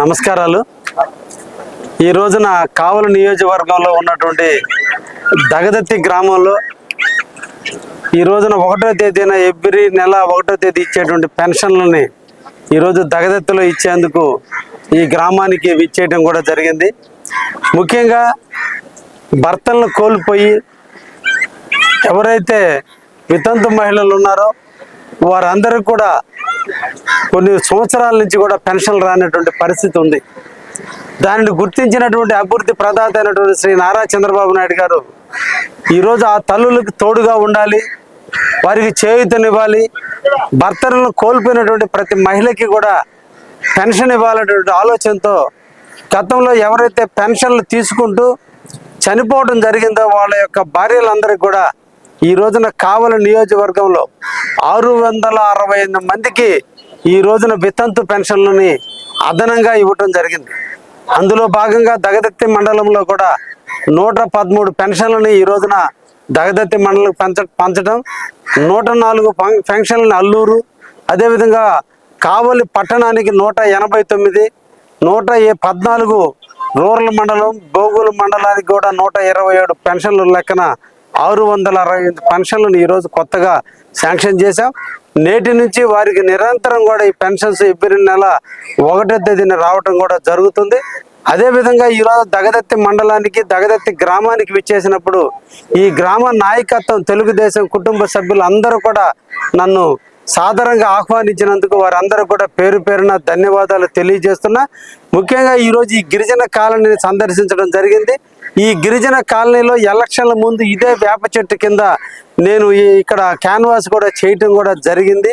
నమస్కారాలు. ఈ రోజున కావలి నియోజకవర్గంలో ఉన్నటువంటి దగదత్తి గ్రామంలో ఈ రోజున ఒకటో తేదీన ఎవ్రీ నెల ఒకటో తేదీ ఇచ్చేటువంటి పెన్షన్లని ఈరోజు దగదత్తిలో ఇచ్చేందుకు ఈ గ్రామానికి ఇచ్చేయడం కూడా జరిగింది. ముఖ్యంగా భర్తలను కోల్పోయి ఎవరైతే వితంతు మహిళలు ఉన్నారో వారందరికీ కూడా కొన్ని సంవత్సరాల నుంచి కూడా పెన్షన్ రానటువంటి పరిస్థితి ఉంది. దానిని గుర్తించినటువంటి అభివృద్ధి ప్రదాత అయినటువంటి శ్రీ నారా చంద్రబాబు నాయుడు గారు ఈరోజు ఆ తల్లులకు తోడుగా ఉండాలి వారికి చేయూతనివ్వాలి భర్తలను కోల్పోయినటువంటి ప్రతి మహిళకి కూడా పెన్షన్ ఇవ్వాలనేటువంటి ఆలోచనతో గతంలో ఎవరైతే పెన్షన్లు తీసుకుంటూ చనిపోవడం జరిగిందో వాళ్ళ యొక్క భార్యలందరికీ కూడా ఈ రోజున కావలి నియోజకవర్గంలో ఆరు వందల అరవై ఎనిమిది మందికి ఈ రోజున వితంతు పెన్షన్లని అదనంగా ఇవ్వటం జరిగింది. అందులో భాగంగా దగదత్తి మండలంలో కూడా నూట పదమూడు పెన్షన్లని ఈ రోజున దగదత్తి మండలం పంచ పంచడం నూట నాలుగు పెన్షన్లని అల్లూరు అదేవిధంగా కావలి పట్టణానికి నూట ఎనభై తొమ్మిది నూట ఏ పద్నాలుగు రూరల్ మండలం బోగులు మండలానికి కూడా నూట ఇరవై ఏడు పెన్షన్ల లెక్కన ఆరు వందల అరవై ఎనిమిది పెన్షన్లను ఈరోజు కొత్తగా శాంక్షన్ చేశాం. నేటి నుంచి వారికి నిరంతరం కూడా ఈ పెన్షన్స్ ఇబ్బంది నెల ఒకటో తేదీన రావటం కూడా జరుగుతుంది. అదేవిధంగా ఈరోజు దగదత్తి మండలానికి దగదత్తి గ్రామానికి విచ్చేసినప్పుడు ఈ గ్రామ నాయకత్వం తెలుగుదేశం కుటుంబ సభ్యులు అందరూ కూడా నన్ను సాధారణంగా ఆహ్వానించినందుకు వారందరూ కూడా పేరు పేరున ధన్యవాదాలు తెలియజేస్తున్నా. ముఖ్యంగా ఈరోజు ఈ గిరిజన కాలనీని సందర్శించడం జరిగింది. ఈ గిరిజన కాలనీలో ఎలక్షన్ల ముందు ఇదే వేప చెట్టు కింద నేను ఈ ఇక్కడ క్యాన్వాస్ కూడా చేయటం కూడా జరిగింది.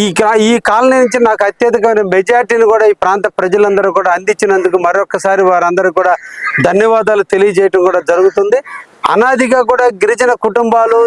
ఈ ఈ కాలనీ నుంచి నాకు అత్యధికమైన మెజార్టీని కూడా ఈ ప్రాంత ప్రజలందరూ కూడా అందించినందుకు మరొకసారి వారందరూ కూడా ధన్యవాదాలు తెలియజేయటం కూడా జరుగుతుంది. అనాదిగా కూడా గిరిజన కుటుంబాలు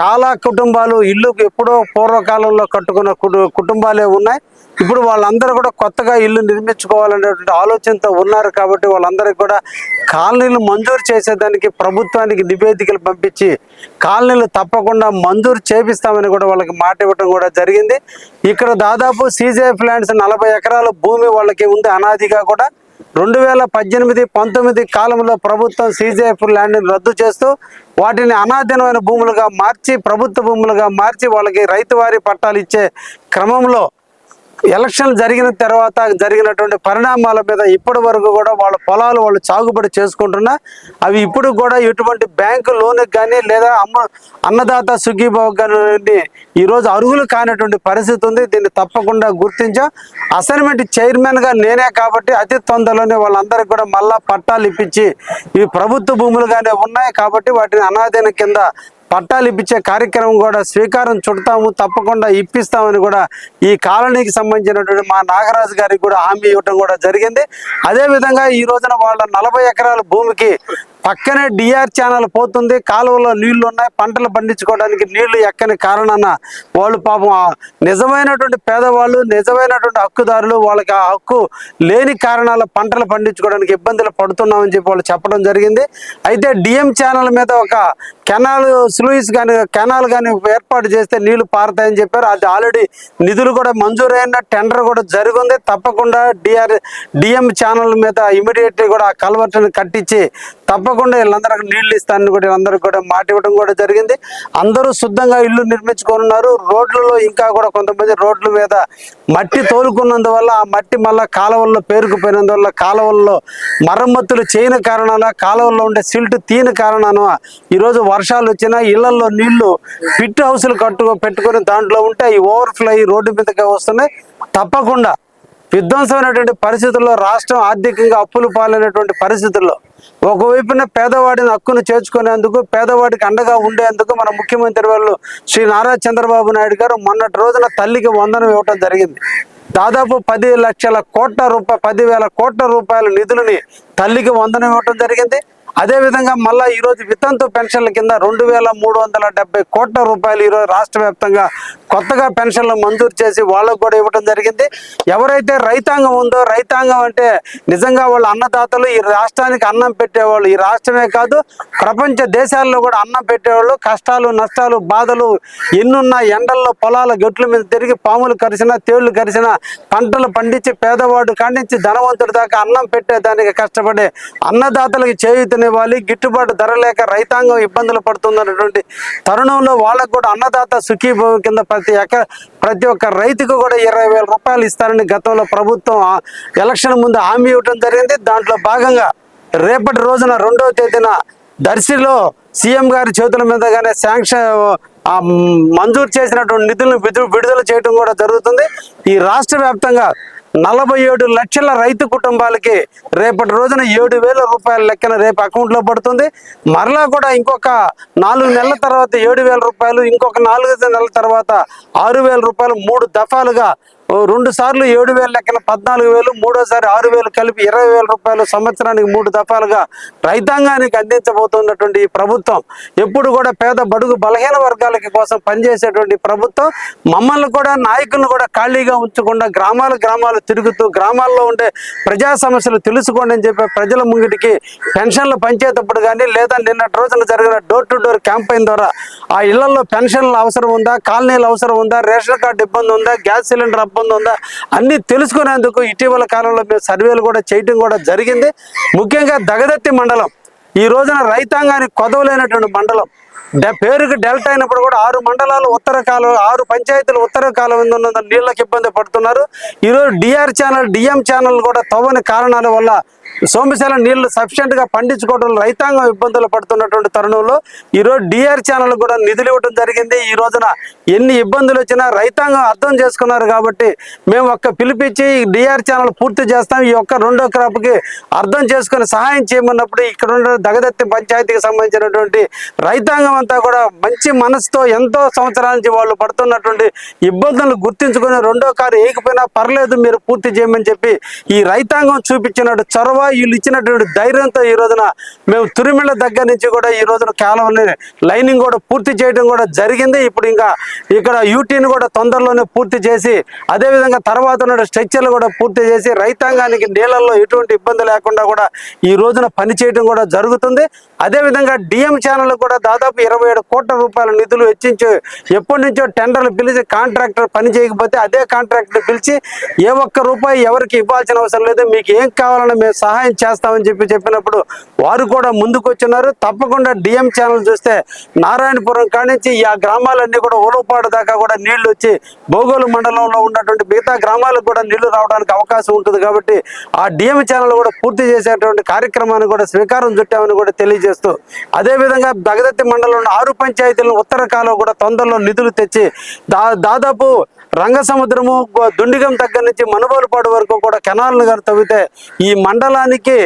చాలా కుటుంబాలు ఇల్లు ఎప్పుడో పూర్వకాలంలో కట్టుకున్న కుటు- కుటుంబాలే ఉన్నాయి. ఇప్పుడు వాళ్ళందరూ కూడా కొత్తగా ఇల్లు నిర్మించుకోవాలనేటువంటి ఆలోచనతో ఉన్నారు కాబట్టి వాళ్ళందరికీ కూడా కాలనీలు మంజూరు చేసేదానికి ప్రభుత్వానికి నివేదికలు పంపించి కాలనీలు తప్పకుండా మంజూరు చేపిస్తామని కూడా వాళ్ళకి మాట ఇవ్వటం కూడా జరిగింది. ఇక్కడ దాదాపు సీజే ప్లాంట్స్ నలభై ఎకరాల భూమి వాళ్ళకి ఉంది అనాదిగా కూడా. రెండు వేల పద్దెనిమిది పంతొమ్మిది కాలంలో ప్రభుత్వం సీజేఎఫ్ ల్యాండ్ని రద్దు చేస్తూ వాటిని అనాధీనమైన భూములుగా మార్చి ప్రభుత్వ భూములుగా మార్చి వాళ్ళకి రైతువారి పట్టాలు ఇచ్చే క్రమంలో ఎలక్షన్ జరిగిన తర్వాత జరిగినటువంటి పరిణామాల మీద ఇప్పటి వరకు కూడా వాళ్ళ పొలాలు వాళ్ళు సాగుబడి చేసుకుంటున్నా అవి ఇప్పుడు కూడా ఎటువంటి బ్యాంకు లోన్కి కానీ లేదా అమ్మ అన్నదాత సుఖీభావ్ కానీ ఈరోజు అర్హులు కానటువంటి పరిస్థితి ఉంది. దీన్ని తప్పకుండా గుర్తించాం. అసైన్మెంట్ చైర్మన్గా నేనే కాబట్టి అతి తొందరలోనే వాళ్ళందరికీ కూడా మళ్ళా పట్టాలు ఇప్పించి ఇవి ప్రభుత్వ భూములుగానే ఉన్నాయి కాబట్టి వాటిని అనాదీన కింద పట్టాలు ఇప్పించే కార్యక్రమం కూడా స్వీకారం చుడతాము తప్పకుండా ఇప్పిస్తామని కూడా ఈ కాలనీకి సంబంధించినటువంటి మా నాగరాజు గారికి కూడా హామీ ఇవ్వటం కూడా జరిగింది. అదేవిధంగా ఈ రోజున వాళ్ళ నలభై ఎకరాల భూమికి పక్కనే డిఆర్ ఛానల్ పోతుంది కాలువలో నీళ్ళు ఉన్నాయి పంటలు పండించుకోవడానికి నీళ్ళు ఎక్కని కారణాన వాళ్ళు పాపం నిజమైనటువంటి పేదవాళ్ళు నిజమైనటువంటి హక్కుదారులు వాళ్ళకి ఆ హక్కు లేని కారణాల పంటలు పండించుకోవడానికి ఇబ్బందులు పడుతున్నామని చెప్పి వాళ్ళు చెప్పడం జరిగింది. అయితే డిఎం ఛానల్ మీద ఒక కెనాల్ స్లూయిస్ కానీ కెనాల్ కానీ ఏర్పాటు చేస్తే నీళ్ళు పారుతాయని చెప్పారు. అది ఆల్రెడీ నిధులు కూడా మంజూరైన టెండర్ కూడా జరిగింది. తప్పకుండా D R D M channel మీద ఇమీడియట్లీ కూడా ఆ కల్వర్ట్ని కట్టించి తప్పకుండా వీళ్ళందరికీ నీళ్ళు ఇస్తానని కూడా వీళ్ళందరికీ కూడా మాట ఇవ్వడం కూడా జరిగింది. అందరూ శుద్ధంగా ఇల్లు నిర్మించుకోనున్నారు. రోడ్లలో ఇంకా కూడా కొంతమంది రోడ్ల మీద మట్టి తోలుకున్నందువల్ల ఆ మట్టి మళ్ళా కాలువల్లో పేరుకుపోయినందువల్ల కాలువల్లో మరమ్మతులు చేయని కారణాన కాలువల్లో ఉండే సిల్ట్ తీని కారణాన ఈరోజు వర్షాలు వచ్చినా ఇళ్ళలో నీళ్ళు పిట్ హౌస్లు కట్టు పెట్టుకుని దాంట్లో ఉంటే ఈ ఓవర్ఫ్లో రోడ్డు మీదకే వస్తున్నాయి. తప్పకుండా విధ్వంసమైనటువంటి పరిస్థితుల్లో రాష్ట్రం ఆర్థికంగా అప్పులు పాలైనటువంటి పరిస్థితుల్లో ఒకవైపున పేదవాడిని హక్కును చేర్చుకునేందుకు పేదవాడికి అండగా ఉండేందుకు మన ముఖ్యమంత్రి వాళ్ళు శ్రీ నారా చంద్రబాబు నాయుడు గారు మొన్నటి రోజున తల్లికి వందనం ఇవ్వటం జరిగింది. దాదాపు పది లక్షల కోట్ల రూపాయ పదివేల కోట్ల రూపాయల నిధులని తల్లికి వందనం ఇవ్వటం జరిగింది. అదేవిధంగా మళ్ళా ఈరోజు వితంతు పెన్షన్ల కింద రెండు వేల మూడు వందల డెబ్బై కోట్ల రూపాయలు ఈరోజు రాష్ట్ర వ్యాప్తంగా కొత్తగా పెన్షన్లు మంజూరు చేసి వాళ్ళకు కూడా ఇవ్వడం జరిగింది. ఎవరైతే రైతాంగం ఉందో రైతాంగం అంటే నిజంగా వాళ్ళ అన్నదాతలు ఈ రాష్ట్రానికి అన్నం పెట్టేవాళ్ళు ఈ రాష్ట్రమే కాదు ప్రపంచ దేశాల్లో కూడా అన్నం పెట్టేవాళ్ళు. కష్టాలు నష్టాలు బాధలు ఎన్నున్న ఎండల్లో పొలాల గట్ల మీద తిరిగి పాములు కరిసినా తేళ్ళు కరిసినా పంటలు పండించి పేదవాడు కాడించి ధనవంతుడి దాకా అన్నం పెట్టేదానికి కష్టపడే అన్నదాతలకు చేయూతనివ్వాలి. గిట్టుబాటు ధర లేక రైతాంగం ఇబ్బందులు పడుతుందన్నటువంటి తరుణంలో వాళ్ళకు కూడా అన్నదాత సుఖీభవం కింద ప్రతి ఎక ప్రతి ఒక్క రైతుకు కూడా ఇరవై వేల రూపాయలు ఇస్తారని గతంలో ప్రభుత్వం ఎలక్షన్ ముందు హామీ ఇవ్వడం జరిగింది. దాంట్లో భాగంగా రేపటి రోజున రెండవ తేదీన దర్శిలో సీఎం గారి చేతుల మీదగానే శాంక్షన్ ఆ మంజూరు చేసినటువంటి నిధులను విడుదల చేయడం కూడా జరుగుతుంది. ఈ రాష్ట్ర వ్యాప్తంగా నలభై ఏడు లక్షల రైతు కుటుంబాలకి రేపటి రోజున ఏడు వేల రూపాయల లెక్కన రేపు అకౌంట్లో పడుతుంది. మరలా కూడా ఇంకొక నాలుగు నెలల తర్వాత ఏడు వేల రూపాయలు ఇంకొక నాలుగు నెలల తర్వాత ఆరు వేల రూపాయలు మూడు దఫాలుగా రెండు సార్లు ఏడు వేల లెక్కన పద్నాలుగు వేలు మూడోసారి ఆరు వేలు కలిపి ఇరవై వేల రూపాయలు సంవత్సరానికి మూడు దఫాలుగా రైతాంగానికి అందించబోతున్నటువంటి ఈ ప్రభుత్వం. ఎప్పుడు కూడా పేద బడుగు బలహీన వర్గాలకి కోసం పనిచేసేటువంటి ప్రభుత్వం. మమ్మల్ని కూడా నాయకులను కూడా ఖాళీగా ఉంచకుండా గ్రామాల గ్రామాలు తిరుగుతూ గ్రామాల్లో ఉండే ప్రజా సమస్యలు తెలుసుకోండి అని చెప్పి ప్రజల ముంగిటికి పెన్షన్లు పంచేటప్పుడు కానీ లేదా నిన్నటి రోజున జరిగిన డోర్ టు డోర్ క్యాంపెయిన్ ద్వారా ఆ ఇళ్ళలో పెన్షన్లు అవసరం ఉందా కాలనీలు అవసరం ఉందా రేషన్ కార్డు ఇబ్బంది ఉందా గ్యాస్ సిలిండర్ ఇబ్బంది ఉందా? అన్ని తెలుసుకునేందుకు ఇటీవల కాలంలో మేము సర్వేలు కూడా చేయటం కూడా జరిగింది. ముఖ్యంగా దగదత్తి మండలం. ఈ రోజున రైతాంగానికి కొదవలేనటువంటి మండలం. పేరుకి డెల్టా అయినప్పుడు కూడా ఆరు మండలాలు ఉత్తర కాలం ఆరు పంచాయతీలు ఉత్తర కాలం మీద ఉన్న నీళ్ళకి ఇబ్బంది పడుతున్నారు. ఈరోజు డిఆర్ ఛానల్ డిఎం ఛానల్ కూడా తవ్వని కారణాల వల్ల సోమశాల నీళ్ళు సఫిషియెంట్గా పండించుకోవడం రైతాంగం ఇబ్బందులు పడుతున్నటువంటి తరుణంలో ఈరోజు డిఆర్ ఛానల్ కూడా నిధులు ఇవ్వడం జరిగింది. ఈ రోజున ఎన్ని ఇబ్బందులు వచ్చినా రైతాంగం అర్థం చేసుకున్నారు కాబట్టి మేము ఒక్క పిలిపించి డిఆర్ ఛానల్ పూర్తి చేస్తాం. ఈ ఒక్క రెండో క్రాప్కి అర్థం చేసుకుని సహాయం చేయమన్నప్పుడు ఇక్కడ ఉన్న దగదత్తి పంచాయతీకి సంబంధించినటువంటి రైతాంగం అంతా కూడా మంచి మనసుతో ఎంతో సంవత్సరాల నుంచి వాళ్ళు పడుతున్నటువంటి ఇబ్బందులను గుర్తించుకుని రెండో కారు ఏకపోయినా పర్లేదు మీరు పూర్తి చేయమని చెప్పి ఈ రైతాంగం చూపించినట్టు చొరవ వీళ్ళు ఇచ్చినటువంటి ధైర్యంతో ఈ రోజున మేము తురిమిళ్ళ దగ్గర నుంచి కూడా ఈ రోజున కాలువని లైనింగ్ కూడా పూర్తి చేయడం కూడా జరిగింది. ఇప్పుడు ఇంకా ఇక్కడ యూటీని కూడా తొందరలోనే పూర్తి చేసి అదేవిధంగా తర్వాత ఉన్న స్ట్రక్చర్లు కూడా పూర్తి చేసి రైతాంగానికి నీళ్ళల్లో ఎటువంటి ఇబ్బంది లేకుండా కూడా ఈ రోజున పని చేయడం కూడా జరుగుతుంది. అదేవిధంగా డిఎం ఛానల్ కూడా దాదాపు ఇరవై ఏడు కోట్ల రూపాయల నిధులు వెచ్చించి ఎప్పటి నుంచో టెండర్లు పిలిచి కాంట్రాక్టర్ పని చేయకపోతే అదే కాంట్రాక్టర్ పిలిచి ఏ ఒక్క రూపాయి ఎవరికి ఇవ్వాల్సిన అవసరం లేదు. మీకు ఏం కావాలన్నా మేము సహాయం చేస్తామని చెప్పి చెప్పినప్పుడు వారు కూడా ముందుకు వచ్చినారు తప్పకుండా డిఎం ఛానల్ చూస్తే నారాయణపురం కానించి ఆ గ్రామాలన్నీ కూడా ఓలుపాడు దాకా కూడా నీళ్ళు వచ్చి భోగోలు మండలంలో ఉన్నటువంటి మిగతా గ్రామాలకు కూడా నీళ్ళు రావడానికి అవకాశం ఉంటుంది కాబట్టి ఆ డిఎం ఛానల్ కూడా పూర్తి చేసేటువంటి కార్యక్రమాన్ని కూడా స్వీకారం చుట్టామని కూడా తెలియజేస్తూ అదేవిధంగా దగదత్తి మండలంలో ఆరు పంచాయతీలను ఉత్తర కాలం కూడా తొందరలో నిధులు తెచ్చి దా దాదాపు రంగసముద్రము దుండిగం దగ్గర నుంచి మనుగోలుపాడు వరకు కూడా కెనాల్ను గారు తవ్వితే ఈ మండలం మండలానికి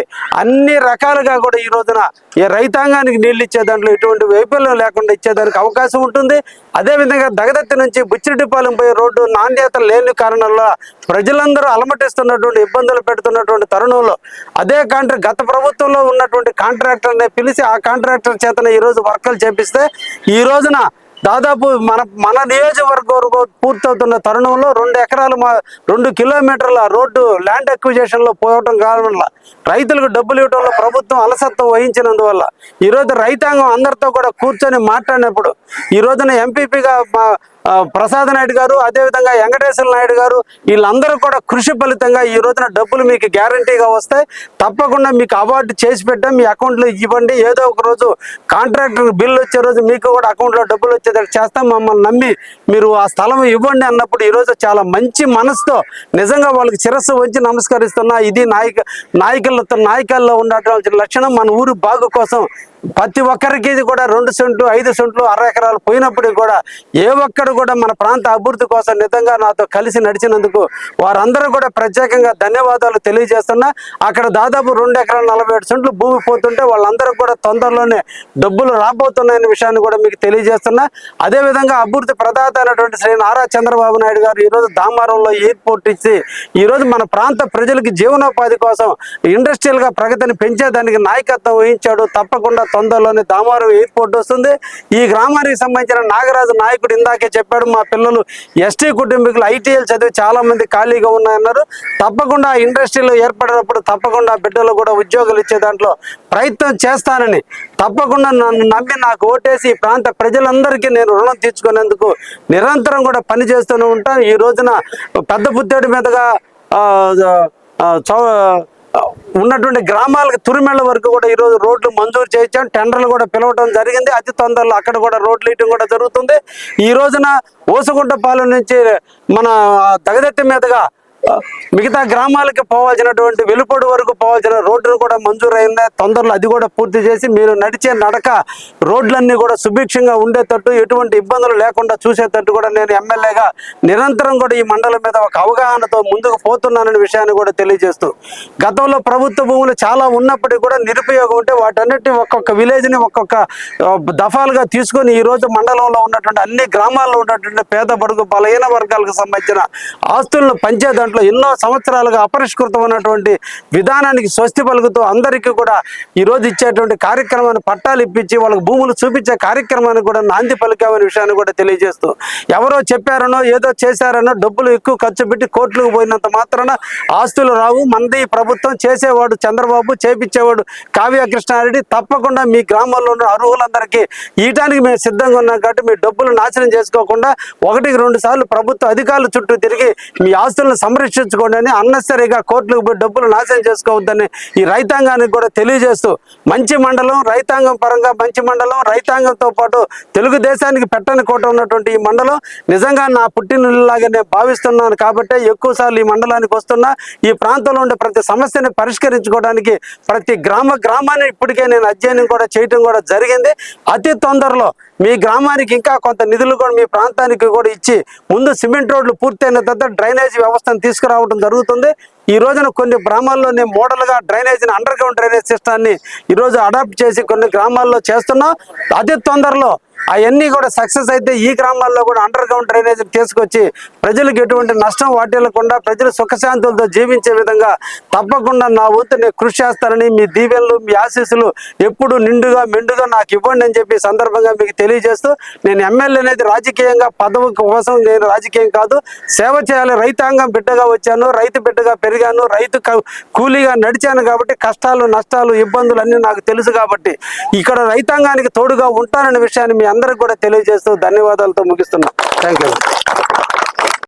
అన్ని రకాలుగా కూడా ఈ రోజున ఈ రైతాంగానికి నీళ్ళు ఇచ్చే దాంట్లో ఎటువంటి వైఫల్యం లేకుండా ఇచ్చేదానికి అవకాశం ఉంటుంది. అదేవిధంగా దగదత్తి నుంచి బుచ్చిరెడ్డిపాలెం పోయే రోడ్డు నాణ్యత లేని కారణంలో ప్రజలందరూ అలమటిస్తున్నటువంటి ఇబ్బందులు పెడుతున్నటువంటి తరుణంలో అదే కాంట్రాక్ట్ గత ప్రభుత్వంలో ఉన్నటువంటి కాంట్రాక్టర్ని పిలిచి ఆ కాంట్రాక్టర్ చేతన ఈ రోజు వర్కలు చేపిస్తే ఈ రోజున దాదాపు మన మన నియోజకవర్గం వరకు పూర్తవుతున్న తరుణంలో రెండు ఎకరాలు మా రెండు కిలోమీటర్ల రోడ్డు ల్యాండ్ అక్విజేషన్లో పోవటం కావడం రైతులకు డబ్బులు ఇవ్వడంలో ప్రభుత్వం అలసత్వం వహించినందువల్ల ఈ రోజు రైతాంగం అందరితో కూడా కూర్చొని మాట్లాడినప్పుడు ఈ రోజున ఎంపీపీగా మా ప్రసాద్ నాయుడు గారు అదేవిధంగా వెంకటేశ్వర నాయుడు గారు వీళ్ళందరూ కూడా కృషి ఫలితంగా ఈ రోజున డబ్బులు మీకు గ్యారంటీగా వస్తాయి. తప్పకుండా మీకు అవార్డు చేసి పెట్టాం మీ అకౌంట్లో ఇవ్వండి. ఏదో ఒక రోజు కాంట్రాక్టర్ బిల్లు వచ్చే రోజు మీకు కూడా అకౌంట్లో డబ్బులు వచ్చేటట్టు చేస్తాం. మమ్మల్ని నమ్మి మీరు ఆ స్థలం ఇవ్వండి అన్నప్పుడు ఈరోజు చాలా మంచి మనసుతో నిజంగా వాళ్ళకి శిరస్సు వచ్చి నమస్కరిస్తున్నా. ఇది నాయక నాయకులతో నాయకుల్లో ఉండటం లక్షణం మన ఊరు బాగు కోసం ప్రతి ఒక్కరికి ఇది కూడా రెండు సెంట్లు ఐదు సెంట్లు అర ఎకరాలు పోయినప్పటికీ కూడా ఏ ఒక్కడు కూడా మన ప్రాంత అభివృద్ధి కోసం నిజంగా నాతో కలిసి నడిచినందుకు వారందరూ కూడా ప్రత్యేకంగా ధన్యవాదాలు తెలియజేస్తున్నా. అక్కడ దాదాపు రెండు ఎకరాల నలభై ఏడు సెంట్లు భూమి పోతుంటే వాళ్ళందరూ కూడా తొందరలోనే డబ్బులు రాబోతున్నాయనే విషయాన్ని కూడా మీకు తెలియజేస్తున్నా. అదేవిధంగా అభివృద్ధి ప్రదాత అయినటువంటి శ్రీ నారా చంద్రబాబు నాయుడు గారు ఈరోజు దామారంలో ఎయిర్పోర్ట్ ఇచ్చి ఈరోజు మన ప్రాంత ప్రజలకి జీవనోపాధి కోసం ఇండస్ట్రియల్గా ప్రగతిని పెంచేదానికి నాయకత్వం వహించాడు. తప్పకుండా తొందరలోనే దామవరం ఎయిర్పోర్ట్ వస్తుంది. ఈ గ్రామానికి సంబంధించిన నాగరాజు నాయకుడు ఇందాకే చెప్పాడు మా పిల్లలు ఎస్టీ కుటుంబీకులు ఐటీఎల్ చదివి చాలా మంది ఖాళీగా ఉన్నాయన్నారు. తప్పకుండా ఇండస్ట్రీలో ఏర్పడినప్పుడు తప్పకుండా బిడ్డలు కూడా ఉద్యోగాలు ఇచ్చే దాంట్లో ప్రయత్నం చేస్తానని తప్పకుండా నన్ను నమ్మి నాకు ఓటేసి ఈ ప్రాంత ప్రజలందరికీ నేను రుణం తీర్చుకునేందుకు నిరంతరం కూడా పనిచేస్తూనే ఉంటాను. ఈ రోజున పెద్ద పుత్తేడు మీదుగా ఆ, చౌ ఉన్నటువంటి గ్రామాలకు తురిమెళ్ళ వరకు కూడా ఈరోజు రోడ్లు మంజూరు చేయించాం టెండర్లు కూడా పిలవడం జరిగింది. అతి తొందరలో అక్కడ కూడా రోడ్లు వేయటం కూడా జరుగుతుంది. ఈ రోజున ఓసుగుంటపాలెం నుంచి మన దగదెత్తి మీదుగా మిగతా గ్రామాలకి పోవాల్సినటువంటి వెలుపడు వరకు పోవాల్సిన రోడ్డును కూడా మంజూరైంది. తొందరలో అది కూడా పూర్తి చేసి మీరు నడిచే నడక రోడ్లన్నీ కూడా సుభిక్షంగా ఉండేటట్టు ఎటువంటి ఇబ్బందులు లేకుండా చూసేటట్టు కూడా నేను ఎమ్మెల్యేగా నిరంతరం కూడా ఈ మండలం మీద ఒక అవగాహనతో ముందుకు పోతున్నాననే విషయాన్ని కూడా తెలియజేస్తూ గతంలో ప్రభుత్వ భూములు చాలా ఉన్నప్పటికీ కూడా నిరుపయోగం ఉంటే వాటన్నిటిని ఒక్కొక్క విలేజ్ని ఒక్కొక్క దఫాలుగా తీసుకొని ఈ రోజు మండలంలో ఉన్నటువంటి అన్ని గ్రామాల్లో ఉన్నటువంటి పేద బడుగు బలహీన వర్గాలకు సంబంధించిన ఆస్తులను పంచే దాంట్లో ఎన్నో సంవత్సరాలుగా అపరిష్కృతమైనటువంటి విధానానికి స్వస్తి పలుకుతూ అందరికీ కూడా ఈ రోజు ఇచ్చేటువంటి కార్యక్రమాన్ని పట్టాలు ఇప్పించి వాళ్ళకి భూములు చూపించే కార్యక్రమాన్ని కూడా నాంది పలికామనే విషయాన్ని కూడా తెలియజేస్తూ ఎవరో చెప్పారనో ఏదో చేశారనో డబ్బులు ఎక్కువ ఖర్చు పెట్టి కోర్టులకు పోయినంత మాత్రాన ఆస్తులు రావు. మంది ప్రభుత్వం చేసేవాడు చంద్రబాబు చేపించేవాడు కావ్య కృష్ణారెడ్డి. తప్పకుండా మీ గ్రామాల్లో ఉన్న అర్హులందరికీ ఈయటానికి మేము సిద్ధంగా ఉన్నాం కాబట్టి మీ డబ్బులు నాశనం చేసుకోకుండా ఒకటికి రెండు సార్లు ప్రభుత్వ అధికారుల చుట్టూ తిరిగి మీ ఆస్తులను సంరక్షించుకోండి అని అన్నెసరీగా కోర్టులకు పోయి డబ్బులు నాశనం చేసుకోవద్దని ఈ రైతాంగానికి కూడా తెలియజేస్తూ మంచి మండలం రైతాంగం పరంగా మంచి మండలం రైతాంగంతో పాటు తెలుగుదేశానికి పెట్టని కోట ఉన్నటువంటి ఈ మండలం నిజంగా నా పుట్టినలాగా నేను భావిస్తున్నాను. కాబట్టి ఎక్కువ సార్లు ఈ మండలానికి వస్తున్నా ఈ ప్రాంతంలో ఉండే ప్రతి సమస్యని పరిష్కరించుకోవడానికి ప్రతి గ్రామ గ్రామాన్ని ఇప్పటికే నేను అధ్యయనం కూడా చేయటం కూడా జరిగింది. అతి తొందరలో మీ గ్రామానికి ఇంకా కొంత నిధులు కూడా మీ ప్రాంతానికి కూడా ఇచ్చి ముందు సిమెంట్ రోడ్లు పూర్తయిన తర్వాత డ్రైనేజీ వ్యవస్థను తీసుకురావడం జరుగుతుంది. ఈ రోజున కొన్ని గ్రామాల్లోనే మోడల్గా డ్రైనేజీని అండర్ గ్రౌండ్ డ్రైనేజ్ సిస్టాన్ని ఈరోజు అడాప్ట్ చేసి కొన్ని గ్రామాల్లో చేస్తున్నాం. అతి తొందరలో అవన్నీ కూడా సక్సెస్ అయితే ఈ గ్రామాల్లో కూడా అండర్ గ్రౌండ్ డ్రైనేజ్ తీసుకొచ్చి ప్రజలకు ఎటువంటి నష్టం వాటిల్లకుండా ప్రజలు సుఖశాంతులతో జీవించే విధంగా తప్పకుండా నా వంతు నేను కృషి చేస్తానని మీ దీవెనలు మీ ఆశీస్సులు ఎప్పుడు నిండుగా మెండుగా నాకు ఇవ్వండి అని చెప్పి సందర్భంగా మీకు తెలియజేస్తూ నేను ఎమ్మెల్యే అనేది రాజకీయంగా పదవి కోసం నేను రాజకీయం కాదు. సేవ చేయాలి రైతాంగం బిడ్డగా వచ్చాను రైతు బిడ్డగా పెరిగాను రైతు కూలీగా నడిచాను కాబట్టి కష్టాలు నష్టాలు ఇబ్బందులు అన్నీ నాకు తెలుసు కాబట్టి ఇక్కడ రైతాంగానికి తోడుగా ఉంటాననే విషయాన్ని మీ అందరికి కూడా తెలియజేస్తూ ధన్యవాదాలతో ముగిస్తున్నాం. Thank you